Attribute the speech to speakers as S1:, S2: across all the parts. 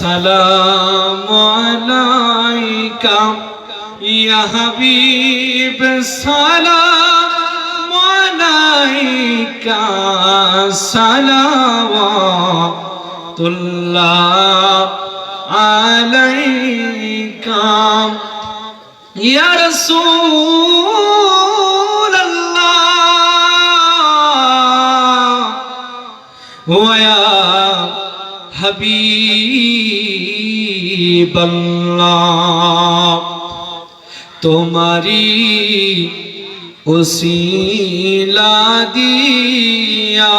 S1: সালাম আলাইকা ইয়া হাবিব সালাম আলাইকা সালাওয়াতুল্লাহ আলাইকা। ইয়া রাসূল আল্লাহ ওয়া হাবিব আল্লাহ তোমারি উসিলা দিয়া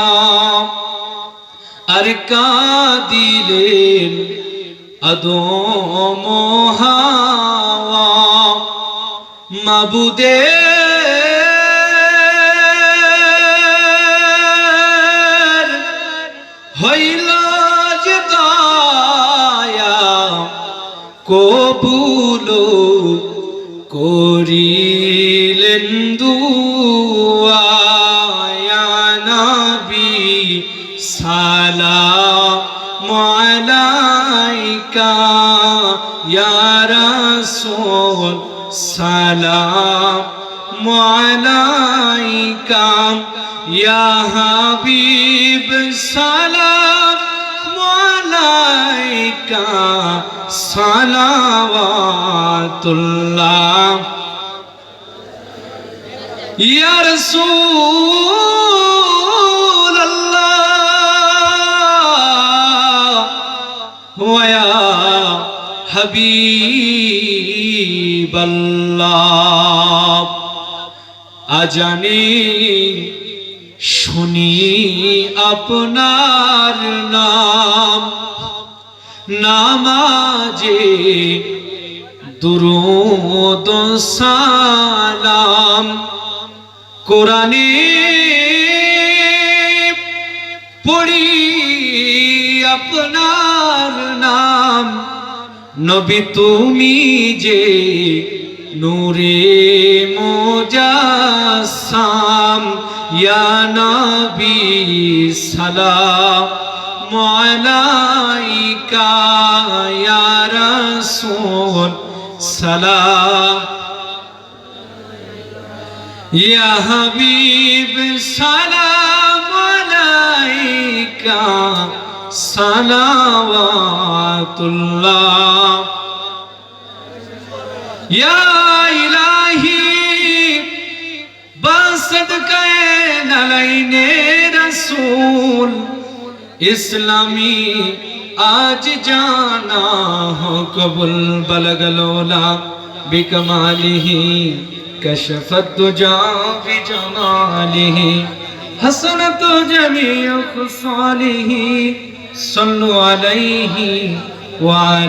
S1: আর কাদিলেন আদম হাওয়া মাবুদে। হইল কবুল করিলেন দুয়া নবী সালাম আলাইকা ইয়া রাসূল সালাম আলাইকা ইয়া হাবিব সালাম আলাইকা সালাওয়াতুল্লাহ। ইয়া রাসূল আল্লাহ ওয়া হাবিব আল্লাহ আজানি শুনি আপনার নাম। নামাজে দুরুদ সালাম। কোরআনে পড়ি আপনার নাম। নবী তুমি যে নূরে মোজাসাম। ইয়া নবী সালাম। আলাইকা ইয়া রাসূল সালাম। ইয়া হাবিব সালাম আলাইকা সালাওয়াতুল্লাহ। ইয়া ইলাহি বাসদকে নলাইনে রসূল। ইসলামী আজ জানা হো কবুল বলগলোলা বিকমালিহি কশফত যা বিজমালিহি حسنت جميع خصاله صلوا عليه وعلى